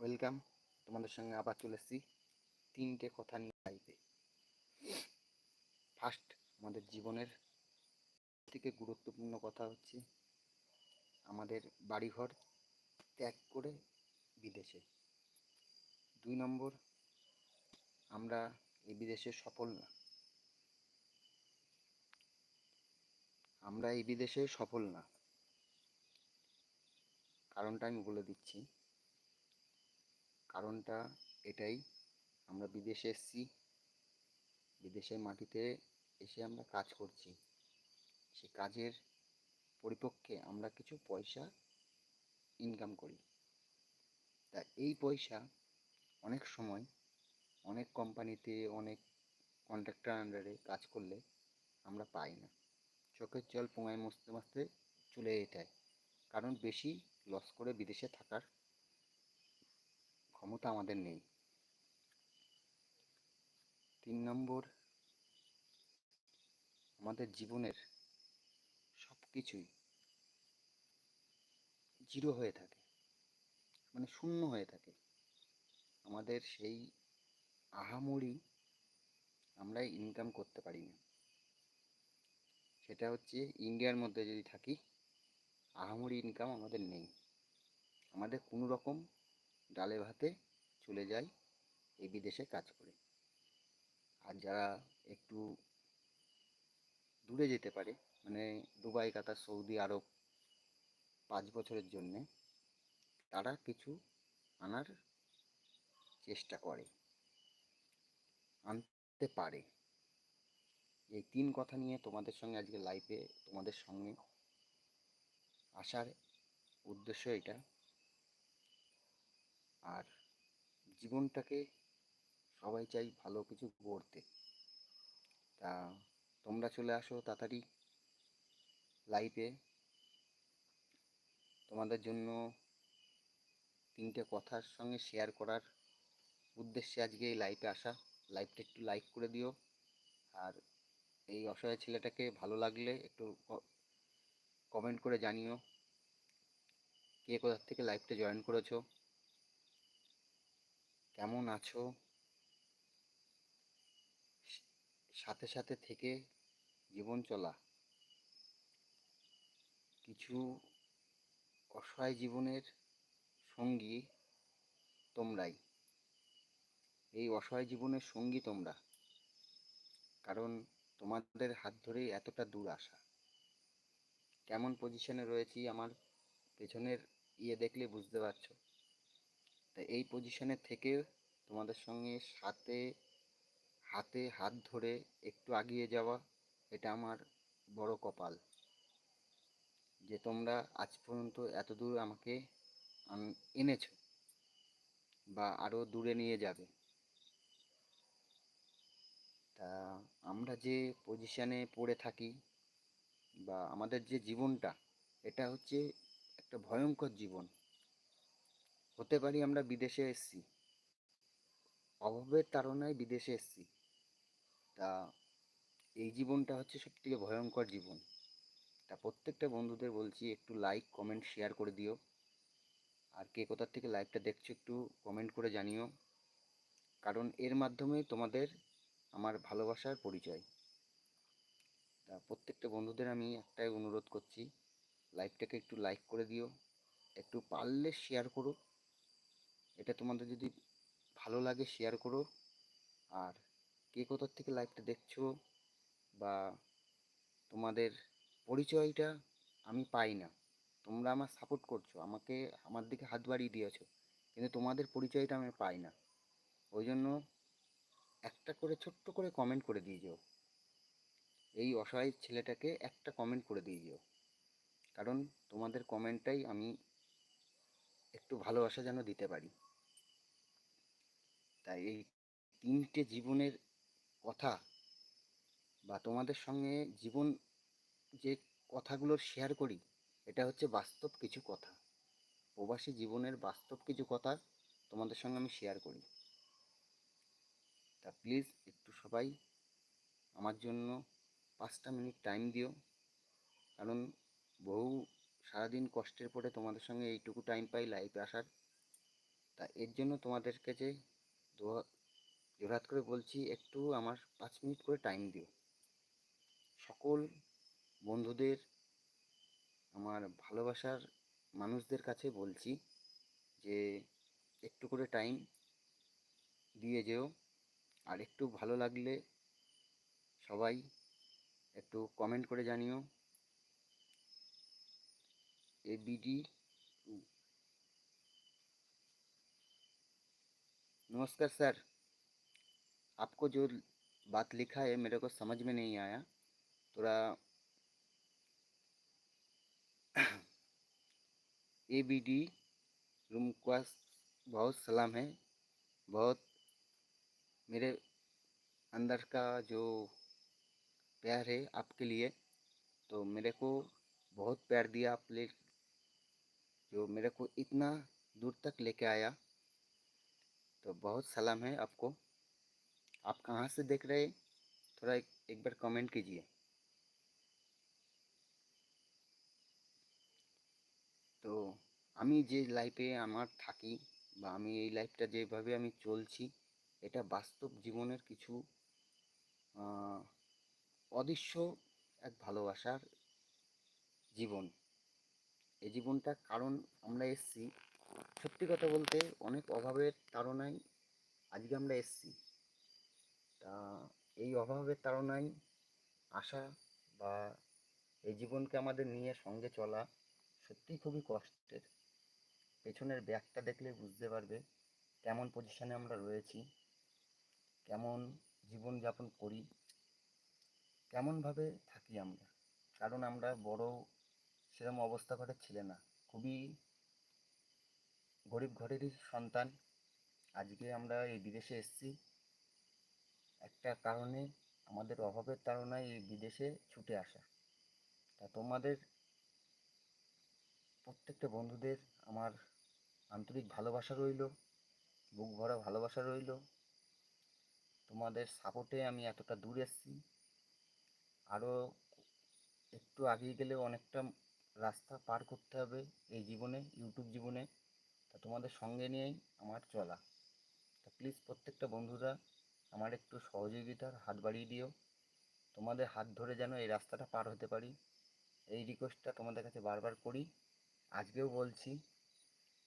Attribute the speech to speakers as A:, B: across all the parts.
A: Welcome তোমাদের সঙ্গে আবার চলে এসেছি তিনটে কথা নিয়ে লাইভে ফার্স্ট আমাদের জীবনের থেকে গুরুত্বপূর্ণ কথা হচ্ছে আমাদের বাড়িঘর ত্যাগ করে বিদেশে। দুই নম্বর, আমরা এই বিদেশে সফল না। আমরা এই বিদেশে সফল না। কারণটা আমি বলে দিচ্ছি। কারণটা এটাই। আমরা বিদেশে এসেছি। বিদেশের মাটিতে এসে আমরা কাজ করছি। সে কাজের পরিপক্ষে আমরা কিছু পয়সা ইনকাম করি। তা এই পয়সা অনেক সময় অনেক কোম্পানিতে, অনেক কন্ট্রাক্টর আন্ডারে কাজ করলে আমরা পাই না। চোখের জল পোঙায় মস্তে মস্তে চলে যেতে হয়। কারণ বেশি লস করে বিদেশে থাকার ক্ষমতা আমাদের নেই। তিন নম্বর, আমাদের জীবনের সব কিছুই জিরো হয়ে থাকে মানে শূন্য হয়ে থাকে। আমাদের সেই আহামরি আমরা ইনকাম করতে পারি না। সেটা হচ্ছে ইন্ডিয়ার মধ্যে যদি থাকি, আহামরি ইনকাম আমাদের নেই। আমাদের কোনো রকম ডালে ভাতে চলে যায় এই বিদেশে কাজ করে। আর যারা একটু দূরে যেতে পারে মানে দুবাই, কাতার, সৌদি, আরব পাঁচ বছরের জন্যে, তারা কিছু আনার চেষ্টা করে, আনতে পারে। এই তিন কথা নিয়ে তোমাদের সঙ্গে আজকে লাইভে তোমাদের সঙ্গে আসার উদ্দেশ্য এটা। আর জীবনটাকে সবাই চাই ভালো কিছু করতে। তা তোমরা চলে আসো তাড়াতাড়ি লাইভে তোমাদের জন্য তিনটে কথার সঙ্গে শেয়ার করার উদ্দেশ্যে আজকে এই লাইভে আসা। লাইভটা একটু লাইক করে দিও। আর এই অসহায় ছেলেটাকে ভালো লাগলে একটু কমেন্ট করে জানিও। কে কোথার থেকে লাইভটা জয়েন করেছ? কেমন আছো? সাথে সাথে থেকে জীবন চলা। কিছু অসহায় জীবনের সঙ্গী তোমরাই। এই অসহায় জীবনের সঙ্গী তোমরা। কারণ তোমাদের হাত ধরেই এতটা দূর আসা। কেমন পজিশনে রয়েছি আমার পেছনের ইয়ে দেখলে বুঝতে পারছ। তা এই পজিশনে থেকে তোমাদের সঙ্গে সাথে, হাতে হাত ধরে একটু আগিয়ে যাওয়া, এটা আমার বড় কপাল। যে তোমরা আজ পর্যন্ত এত দূর আমাকে এনেছো বা আরও দূরে নিয়ে যাবে। তা আমরা যে পজিশানে পড়ে থাকি বা আমাদের যে জীবনটা, এটা হচ্ছে একটা ভয়ঙ্কর জীবন। হতে পারি আমরা বিদেশে এসছি। অভাবের তাড়নায় বিদেশে এসছি। তা এই জীবনটা হচ্ছে সবথেকে ভয়ঙ্কর জীবন। তা প্রত্যেকটা বন্ধুদের বলছি, একটু লাইক কমেন্ট শেয়ার করে দিও। আর কে কোথার থেকে লাইভটা দেখছ একটু কমেন্ট করে জানিও। কারণ এর মাধ্যমে তোমাদের আমার ভালোবাসার পরিচয়। তা প্রত্যেকটা বন্ধুদের আমি একটাই অনুরোধ করছি লাইভটাকে একটু লাইক করে দিও। একটু পারলে শেয়ার করো। এটা তোমাদের যদি ভালো লাগে শেয়ার করো। আর কে কোথার থেকে লাইভটা দেখছ বা তোমাদের পরিচয়টা আমি পাই না, তোমরা আমার সাপোর্ট করছ, আমাকে, আমার দিকে হাত বাড়িয়ে দিয়েছ, কিন্তু তোমাদের পরিচয়টা আমি পাই না। ওই জন্য একটা করে ছোট্ট করে কমেন্ট করে দিয়ে যাও। এই অসহায় ছেলেটাকে একটা কমেন্ট করে দিয়ে যাও। কারণ তোমাদের কমেন্টটাই আমি একটু ভালোবাসা যেন দিতে পারি। তাই এই তিনটে জীবনের কথা বা তোমাদের সঙ্গে জীবন যে কথাগুলো শেয়ার করি, এটা হচ্ছে বাস্তব কিছু কথা। প্রবাসী জীবনের বাস্তব কিছু কথা তোমাদের সঙ্গে আমি শেয়ার করি। তা প্লিজ একটু সবাই আমার জন্য পাঁচটা মিনিট টাইম দিও। কারণ বহু সারাদিন কষ্টের পরে তোমাদের সঙ্গে এইটুকু টাইম পাই লাইভে আসার। তা এর জন্য তোমাদেরকে যে দো- জোরহাত করে বলছি, একটু আমার পাঁচ মিনিট করে টাইম দিও। সকল বন্ধুদের, আমার ভালোবাসার মানুষদের কাছে বলছি যে, একটু করে টাইম দিয়ে যেও। আর একটু ভালো লাগলে সবাই একটু কমেন্ট করে জানিও। ए नमस्कार सर। आपको जो बात लिखा है, मेरे को समझ में नहीं आया। थोड़ा ए बी डी रूम का बहुत सलाम है। बहुत मेरे अंदर का जो प्यार है आपके लिए तो मेरे को बहुत प्यार दिया आपने। जो मेरे को इतना दूर तक लेके आया। तो बहुत सलाम है आपको आप कहाँ से देख रहे हैं थोड़ा एक, एक बार कमेंट कीजिए তো আমি যে লাইফে আমার থাকি বা আমি এই লাইফটা যেভাবে আমি চলছি এটা বাস্তব জীবনের কিছু আহ, অদৃশ্য এক ভালোবাসার জীবন এই জীবনটা কারণ আমরা এসছি সত্যি কথা বলতে অনেক অভাবের তাড়নায় আজকে আমরা এসছি। তা এই অভাবের তাড়নায় আসা বা এই জীবনকে আমাদের নিয়ে সঙ্গে চলা সত্যিই খুবই কষ্টের। পেছনের ব্যাগটা দেখলে বুঝতে পারবে কেমন পজিশনে আমরা রয়েছি, কেমন জীবনযাপন করি, কেমনভাবে থাকি আমরা। কারণ আমরা বড় সেরকম অবস্থা ঘরের ছেলে না। খুবই গরিব ঘরেরই সন্তান। আজকে আমরা এই বিদেশে এসেছি। একটা কারণে, আমাদের অভাবের তাড়নায় এই বিদেশে ছুটে আসা। তা তোমাদের, প্রত্যেকটা বন্ধুদের আমার আন্তরিক ভালোবাসা রইল, বুক ভরা ভালোবাসা রইল। তোমাদের সাপোর্টে আমি এতটা দূর এসেছি। আরও একটু আগিয়ে গেলে অনেকটা রাস্তা পার করতে হবে এই জীবনে ইউটিউব জীবনে। তোমাদের সঙ্গে নিয়েই আমার চলা। তা প্লিজ প্রত্যেকটা বন্ধুরা আমার একটু সহযোগিতার হাত বাড়িয়ে দিও। তোমাদের হাত ধরে যেন এই রাস্তাটা পার হতে পারি। এই রিকোয়েস্টটা তোমাদের কাছে বারবার করি। আজকেও বলছি,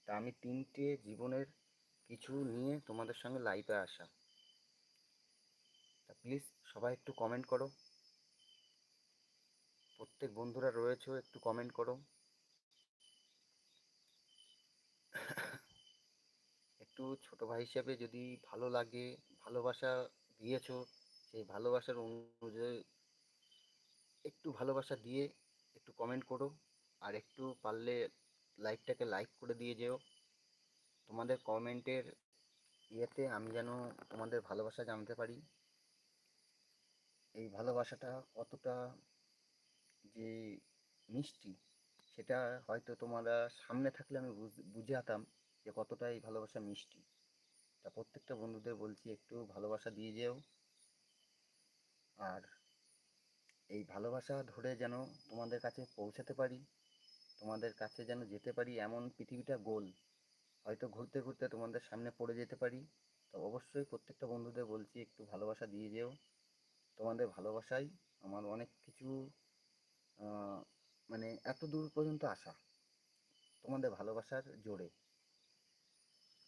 A: তা আমি তিনটে জীবনের কিছু নিয়ে তোমাদের সঙ্গে লাইভে আসা। তা প্লিজ সবাই একটু কমেন্ট করো। প্রত্যেক বন্ধুরা রয়েছে একটু কমেন্ট করো। একটু ছোট ভাই হিসেবে যদি ভালো লাগে, ভালোবাসা দিয়েছ, সেই ভালোবাসার অনুযায়ী একটু ভালোবাসা দিয়ে একটু কমেন্ট করো। আর একটু পারলে লাইভটাকে লাইক করে দিয়ে যেও। তোমাদের কমেন্টের ইয়েতে আমি যেন তোমাদের ভালোবাসা জানতে পারি। এই ভালোবাসাটা কতটা যে মিষ্টি, সেটা হয়তো তোমরা সামনে থাকলে আমি বুঝ- বুঝাতাম যে কতটা এই ভালোবাসা মিষ্টি। তা প্রত্যেকটা বন্ধুদের বলছি, একটু ভালোবাসা দিয়ে যেও। আর এই ভালোবাসা ধরে যেন তোমাদের কাছে পৌঁছাতে পারি, তোমাদের কাছে যেন যেতে পারি এমন পৃথিবীটা গোল, হয়তো ঘুরতে ঘুরতে তোমাদের সামনে পড়ে যেতে পারি। তো অবশ্যই প্রত্যেকটা বন্ধুদের বলছি, একটু ভালোবাসা দিয়ে যেও। তোমাদের ভালোবাসাই আমার অনেক কিছু মানে এত দূর পর্যন্ত আসা তোমাদের ভালোবাসার জোরে।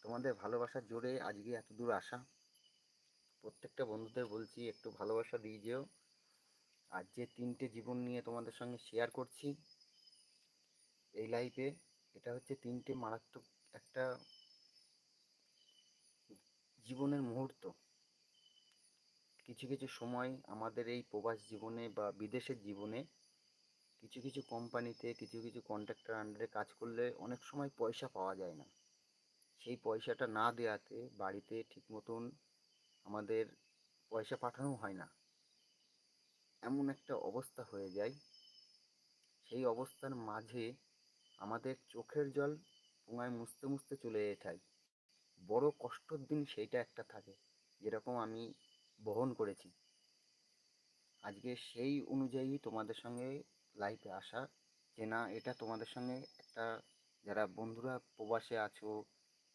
A: তোমাদের ভালোবাসার জোরে আজকে এত দূর আসা। প্রত্যেকটা বন্ধুদের বলছি, একটু ভালোবাসা দিয়ে যেও। আর যে তিনটে জীবন নিয়ে তোমাদের সঙ্গে শেয়ার করছি, এই লাইফে এটা হচ্ছে তিনটে মারাত্মক একটা জীবনের মুহূর্ত। কিছু কিছু সময় আমাদের এই প্রবাস জীবনে বা বিদেশের জীবনে কিছু কিছু কোম্পানিতে কিছু কিছু কন্ট্রাক্টর আন্ডারে কাজ করলে অনেক সময় পয়সা পাওয়া যায় না। সেই পয়সাটা না দেওয়াতে বাড়িতে ঠিক মতন আমাদের পয়সা পাঠানো হয় না। এমন একটা অবস্থা হয়ে যায়। সেই অবস্থার মাঝে আমাদের চোখের জল পুঙায় মুছতে মুছতে চলে যেতে বড় কষ্টর দিন সেইটা একটা থাকে, যেরকম আমি বহন করেছি। আজকে সেই অনুযায়ী তোমাদের সঙ্গে লাইভে আসা। যে না, এটা তোমাদের সঙ্গে একটা, যারা বন্ধুরা প্রবাসে আছো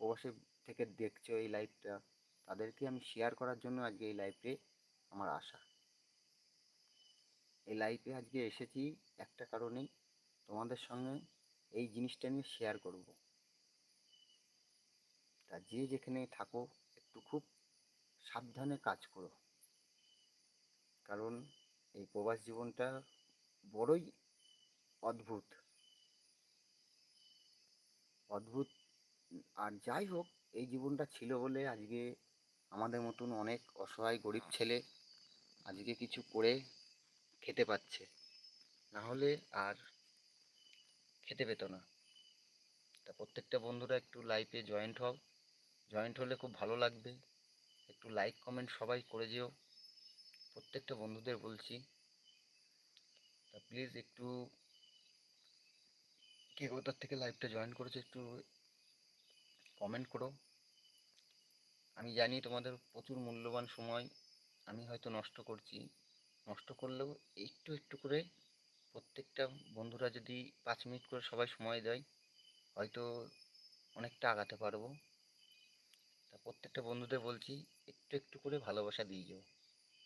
A: প্রবাসী থেকে দেখছ এই লাইভটা তাদেরকে আমি শেয়ার করার জন্য আজকে এই লাইভে আমার আশা। এই লাইভে আজকে এসেছি একটা কারণেই তোমাদের সঙ্গে এই জিনিসটা নিয়ে শেয়ার করব। তা যে যেখানে থাকো, একটু খুব সাবধানে কাজ করো। কারণ এই প্রবাস জীবনটা বড়ই অদ্ভুত। অদ্ভুত আর যাই হোক, এই জীবনটা ছিল বলে আজকে আমাদের মতন অনেক অসহায় গরিব ছেলে আজকে কিছু করে খেতে পাচ্ছে। না হলে আর খেতে পেতো না। তা প্রত্যেকটা বন্ধুরা একটু লাইভে জয়েন্ট হও। জয়েন্ট হলে খুব ভালো লাগবে। একটু লাইক কমেন্ট সবাই করে যেও। প্রত্যেকটা বন্ধুদের বলছি। তা প্লিজ একটু, কে কোথার থেকে লাইভটা জয়েন করেছে একটু কমেন্ট করো। আমি জানি তোমাদের প্রচুর মূল্যবান সময় আমি হয়তো নষ্ট করছি। নষ্ট করলেও একটু একটু করে প্রত্যেকটা বন্ধুরা যদি পাঁচ মিনিট করে সবাই সময় দেয়, হয়তো অনেকটা আগাতে পারব। তা প্রত্যেকটা বন্ধুদের বলছি, একটু একটু করে ভালোবাসা দিয়ে যাও।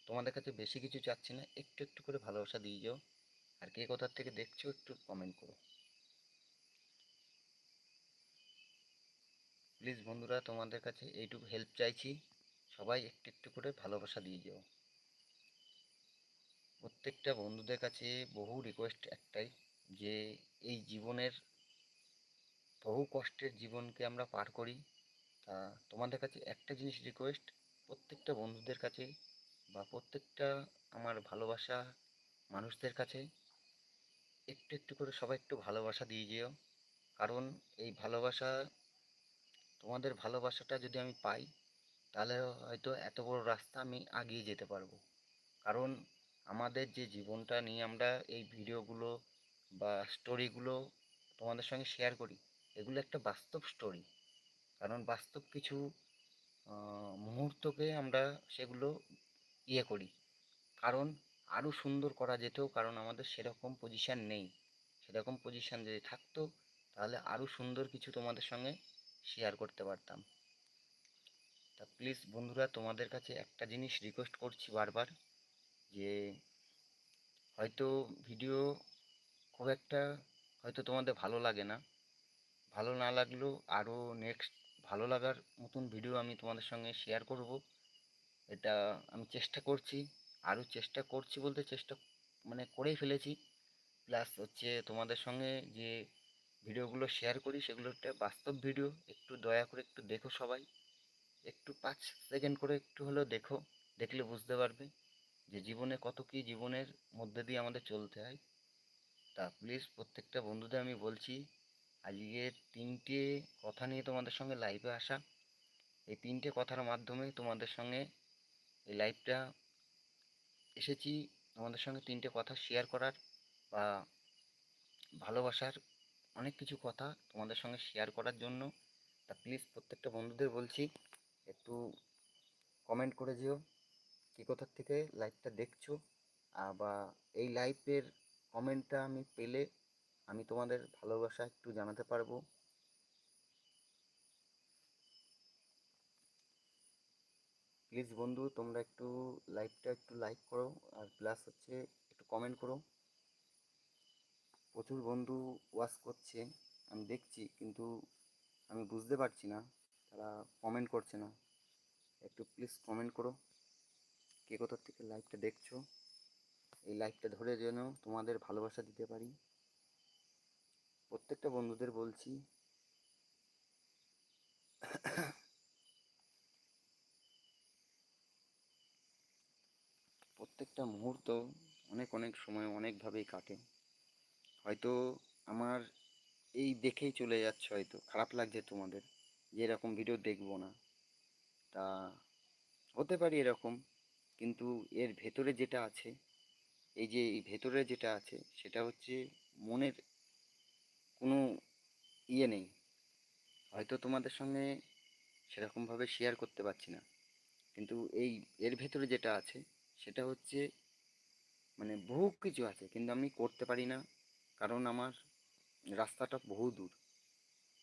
A: তোমাদের কাছে বেশি কিছু চাচ্ছি না, একটু একটু করে ভালোবাসা দিয়ে যাও। আর কে কোথার থেকে দেখছ একটু কমেন্ট করো। প্লিজ বন্ধুরা, তোমাদের কাছে এইটুকু হেল্প চাইছি। সবাই একটু একটু করে ভালোবাসা দিয়ে যাও। প্রত্যেকটা বন্ধুদের কাছে বহু রিকোয়েস্ট একটাই যে, এই জীবনের বহু কষ্টের জীবনকে আমরা পার করি। তা তোমাদের কাছে একটা জিনিস রিকোয়েস্ট প্রত্যেকটা বন্ধুদের কাছে বা প্রত্যেকটা আমার ভালোবাসা মানুষদের কাছে একটু একটু করে সবাই একটু ভালোবাসা দিয়ে যেও। কারণ এই ভালোবাসা তোমাদের ভালোবাসাটা যদি আমি পাই, তাহলে হয়তো এত বড় রাস্তা আমি আগিয়ে যেতে পারব। কারণ আমাদের যে জীবনটা নিয়ে আমরা এই ভিডিওগুলো বা স্টোরিগুলো তোমাদের সঙ্গে শেয়ার করি, এগুলো একটা বাস্তব স্টোরি কারণ বাস্তব কিছু মুহূর্তকে আমরা সেগুলো ইয়ে করি। কারণ আরও সুন্দর করা যেতেও কারণ আমাদের সেরকম পজিশান নেই। সেরকম পজিশান যদি থাকতো, তাহলে আরও সুন্দর কিছু তোমাদের সঙ্গে শেয়ার করতে পারতাম। তা প্লিজ বন্ধুরা, তোমাদের কাছে একটা জিনিস রিকোয়েস্ট করছি বারবার, যে হয়তো ভিডিও খুব একটা হয়তো তোমাদের ভালো লাগে না। ভালো না লাগলেও আরও নেক্সট ভালো লাগার মতন ভিডিও আমি তোমাদের সঙ্গে শেয়ার করব। এটা আমি চেষ্টা করছি আরও চেষ্টা করছি বলতে চেষ্টা মানে করেই ফেলেছি। প্লাস হচ্ছে তোমাদের সঙ্গে যে ভিডিওগুলো শেয়ার করি, সেগুলো একটা বাস্তব ভিডিও। একটু দয়া করে একটু দেখো সবাই। একটু পাঁচ সেকেন্ড করে একটু হলেও দেখো, দেখলে বুঝতে পারবে যে জীবনে কত কী জীবনের মধ্যে দিয়ে আমাদের চলতে হয়। তা প্লিজ প্রত্যেকটা বন্ধুদের আমি বলছি, আজকে তিনটে কথা নিয়ে তোমাদের সঙ্গে লাইভে আসা। এই তিনটে কথার মাধ্যমে তোমাদের সঙ্গে এই লাইভটা এসেছি। তোমাদের সঙ্গে তিনটে কথা শেয়ার করার বা ভালোবাসার অনেক কিছু কথা তোমাদের সঙ্গে শেয়ার করার জন্য। তা প্লিজ প্রত্যেকটা বন্ধুদের বলছি, একটু কমেন্ট করে যেও, কী কোথার থেকে লাইভটা দেখছ বা এই লাইভের কমেন্টটা আমি পেলে আমি তোমাদের ভালোবাসা একটু জানাতে পারব। প্লিজ বন্ধু, তোমরা একটু লাইভটা একটু লাইক করো, আর প্লাস হচ্ছে একটু কমেন্ট করো। প্রচুর বন্ধু ওয়াচ করছে, আমি দেখছি, কিন্তু আমি বুঝতে পারছি না, তারা কমেন্ট করছে না। একটু প্লিজ কমেন্ট করো, কে কোথার থেকে লাইভটা দেখছ? এই লাইভটা ধরে যেন তোমাদের ভালোবাসা দিতে পারি। প্রত্যেকটা বন্ধুদের বলছি, প্রত্যেকটা মুহূর্ত অনেক অনেক সময় অনেকভাবেই কাটে। হয়তো আমার এই দেখেই চলে যাচ্ছে হয়তো। খারাপ লাগছে তোমাদের যে এরকম ভিডিও দেখব না। তা হতে পারি এরকম, কিন্তু এর ভেতরে যেটা আছে, এই যে এই ভেতরে যেটা আছে, সেটা হচ্ছে মনের কোনো ইয়ে নেই। হয়তো তোমাদের সঙ্গে সেরকমভাবে শেয়ার করতে পারছি না। কিন্তু এই এর ভেতরে যেটা আছে, সেটা হচ্ছে মানে বহু কিছু আছে, কিন্তু আমি করতে পারি না। কারণ আমার রাস্তাটা বহু দূর।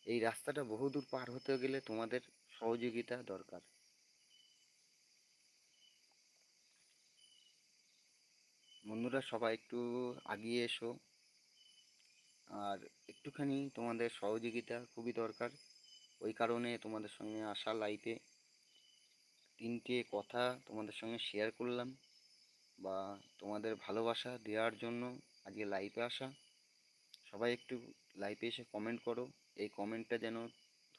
A: এই রাস্তাটা বহুদূর পার হতে গেলে তোমাদের সহযোগিতা দরকার। বন্ধুরা, সবাই একটু আগিয়ে এসো। আর একটুখানি তোমাদের সহযোগিতা খুবই দরকার। ওই কারণে তোমাদের সঙ্গে আসা লাইফে তিনটে কথা তোমাদের সঙ্গে শেয়ার করলাম। বা তোমাদের ভালোবাসা দেওয়ার জন্য আজকে লাইভে আসা। সবাই একটু লাইভে এসে কমেন্ট করো। এই কমেন্টটা যেন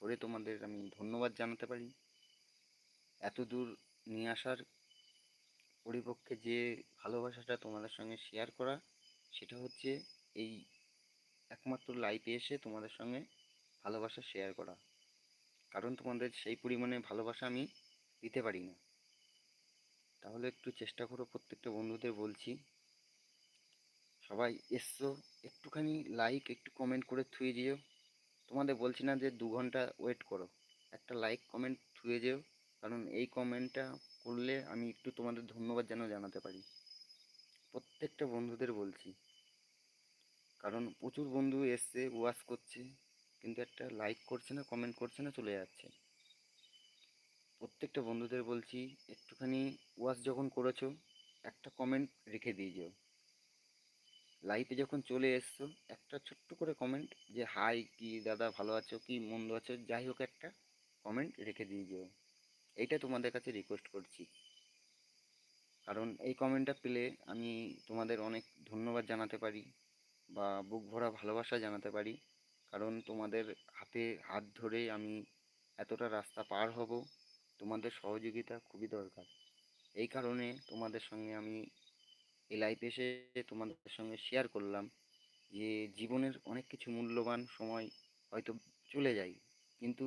A: ধরে তোমাদের আমি ধন্যবাদ জানাতে পারি। এত দূর নিয়ে আসার পরিপক্ষে যে ভালোবাসাটা তোমাদের সঙ্গে শেয়ার করা, সেটা হচ্ছে এই একমাত্র লাইভে এসে তোমাদের সঙ্গে ভালোবাসা শেয়ার করা। কারণ তোমাদের সেই পরিমাণে ভালোবাসা আমি দিতে পারি না। তাহলে একটু চেষ্টা করো প্রত্যেকটা বন্ধুদের বলছি। সবাই এসছো। একটুখানি লাইক একটু কমেন্ট করে থুয়ে যেও। তোমাদের বলছি না যে দু ঘণ্টা ওয়েট করো। একটা লাইক কমেন্ট থুয়ে যেও। কারণ এই কমেন্টটা করলে আমি একটু তোমাদের ধন্যবাদ যেন জানাতে পারি। প্রত্যেকটা বন্ধুদের বলছি। কারণ প্রচুর বন্ধু এসছে ওয়াশ করছে, কিন্তু একটা লাইক করছে না কমেন্ট করছে না, চলে যাচ্ছে। প্রত্যেকটা বন্ধুদের বলছি, একটুখানি ওয়াশ যখন করেছ, একটা কমেন্ট রেখে দিয়ে যাও। লাইফে যখন চলে এসছো, একটা ছোট্ট করে কমেন্ট যে হাই কি দাদা ভালো আছো? কি মন্দ আছো? যাই হোক একটা কমেন্ট রেখে দিয়ে যেও। এইটা তোমাদের কাছে রিকোয়েস্ট করছি। কারণ এই কমেন্টটা পেলে আমি তোমাদের অনেক ধন্যবাদ জানাতে পারি বা বুক ভরা ভালোবাসা জানাতে পারি। কারণ তোমাদের হাতে হাত ধরে আমি এতটা রাস্তা পার হব, তোমাদের সহযোগিতা খুবই দরকার। এই কারণে তোমাদের সঙ্গে আমি এই লাইফে এসে তোমাদের সঙ্গে শেয়ার করলাম যে জীবনের অনেক কিছু মূল্যবান সময় হয়তো চলে যায়। কিন্তু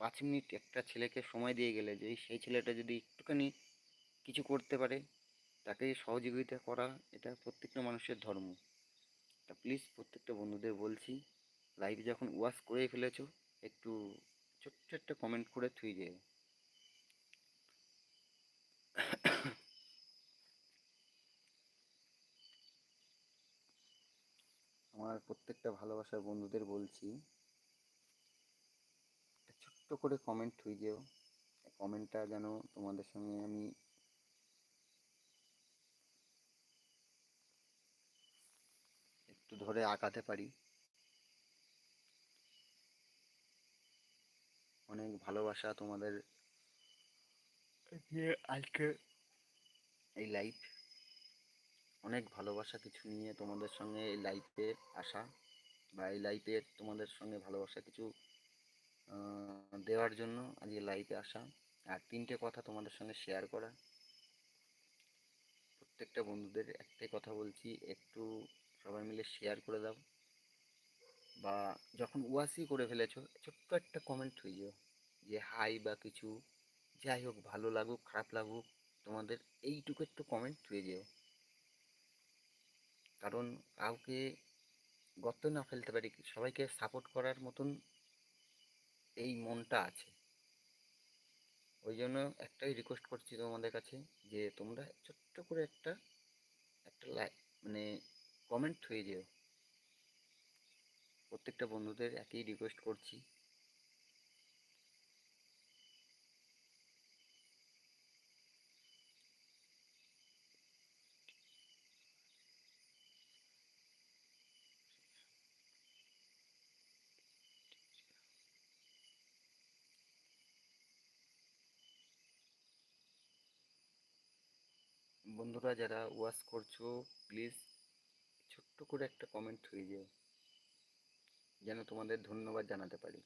A: পাঁচ মিনিট একটা ছেলেকে সময় দিয়ে গেলে যে সেই ছেলেটা যদি একটুখানি কিছু করতে পারে, তাকে সহযোগিতা করা এটা প্রত্যেকটা মানুষের ধর্ম। তা প্লিজ প্রত্যেকটা বন্ধুদের বলছি লাইভ যখন ওয়াশ করে ফেলেছো, একটু ছোট্ট একটা কমেন্ট করে থুই যেও আমার প্রত্যেকটা ভালোবাসার বন্ধুদের বলছি একটা ছোট্ট করে কমেন্ট থুই যেও কমেন্টটা যেন তোমাদের সঙ্গে আমি একটু ধরে আঁকাতে পারি। অনেক ভালোবাসা তোমাদের আজকে এই লাইফ অনেক ভালোবাসা কিছু নিয়ে তোমাদের সঙ্গে এই লাইফে আসা বা এই লাইফে তোমাদের সঙ্গে ভালোবাসা কিছু দেওয়ার জন্য আজকে লাইফে আসা। আর তিনটে কথা তোমাদের সঙ্গে শেয়ার করা। প্রত্যেকটা বন্ধুদের একটাই কথা বলছি, একটু সবাই মিলে শেয়ার করে দাও। বা যখন ওয়াসি করে ফেলেছো, ছোট্ট একটা কমেন্ট হয়ে যাও যে, হাই বা কিছু। যাই হোক, ভালো লাগুক, খারাপ লাগুক, তোমাদের এইটুকু একটু কমেন্ট হয়ে যেও। কারণ কাউকে গর্ত না ফেলতে পারি, সবাইকে সাপোর্ট করার মতন এই মনটা আছে। ওই জন্য একটাই রিকোয়েস্ট করছি তোমাদের কাছে যে তোমরা ছোট্ট করে একটা একটা লাইক মানে কমেন্ট হয়ে যেও। প্রত্যেকটা বন্ধুদের একই রিকোয়েস্ট করছি। বন্ধুরা, যারা ওয়াশ করছ প্লিজ ছোট্ট করে একটা কমেন্ট হয়ে যেও যেন তোমাদের ধন্যবাদ জানাতে পারি।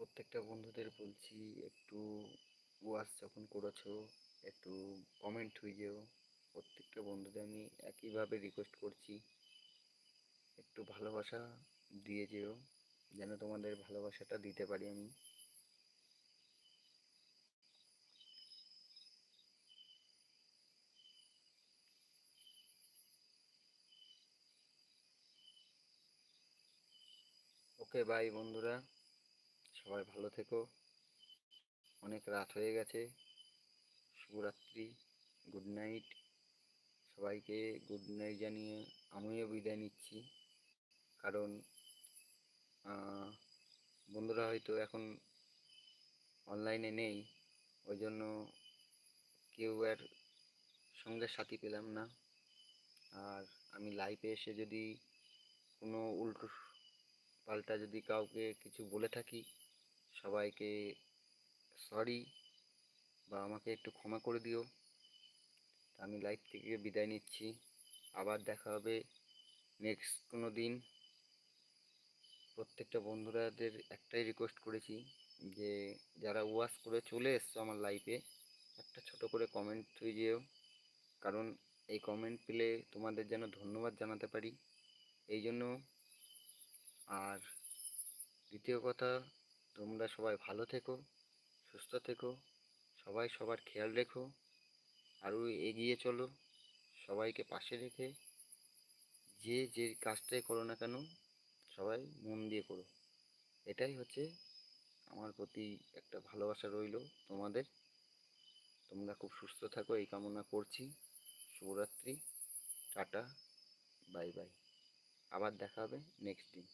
A: প্রত্যেকটা বন্ধুদের বলছি, একটু ওয়াচ যখন করেছ, একটু কমেন্ট হয়ে যেও। প্রত্যেকটা বন্ধুদের আমি একইভাবে রিকোয়েস্ট করছি। একটু ভালোবাসা দিয়ে যেও, যেন তোমাদের ভালোবাসাটা দিতে পারি আমি। ওকে বাই বন্ধুরা। সবাই ভালো থেকো। অনেক রাত হয়ে গেছে। শুভরাত্রি। গুড নাইট সবাইকে গুড নাইট জানিয়ে আমিও বিদায় নিচ্ছি। কারণ বন্ধুরা হয়তো এখন অনলাইনে নেই। ওই জন্য কেউ আর সঙ্গে সাথী পেলাম না। আর আমি লাইভে এসে যদি কোনো উল্টো পাল্টা যদি কাউকে কিছু বলে থাকি সবাইকে সরি বা আমাকে একটু ক্ষমা করে দিও। আমি লাইভ থেকে বিদায় নিচ্ছি। আবার দেখা হবে নেক্সট কোনো দিন। প্রত্যেকটা বন্ধুরাদের একটাই রিকোয়েস্ট করেছি যে, যারা ওয়াশ করে চলে এসছো আমার লাইফে একটা ছোট করে কমেন্ট হয়ে যেও। কারণ এই কমেন্ট পেলে তোমাদের যেন ধন্যবাদ জানাতে পারি। এই জন্য আর দ্বিতীয় কথা তোমরা সবাই ভালো থেকো, সুস্থ থেকো, সবাই সবার খেয়াল রেখো, আরও এগিয়ে চলো, সবাইকে পাশে রেখে যে যে কাজটাই করো না কেন, সবাই মন দিয়ে করো। এটাই হচ্ছে আমার প্রতি একটা ভালোবাসা রইল তোমাদের। তোমরা খুব সুস্থ থাকো, এই কামনা করছি। শুভরাত্রি, টাটা, বাই বাই। আবার দেখা হবে নেক্সট দিন।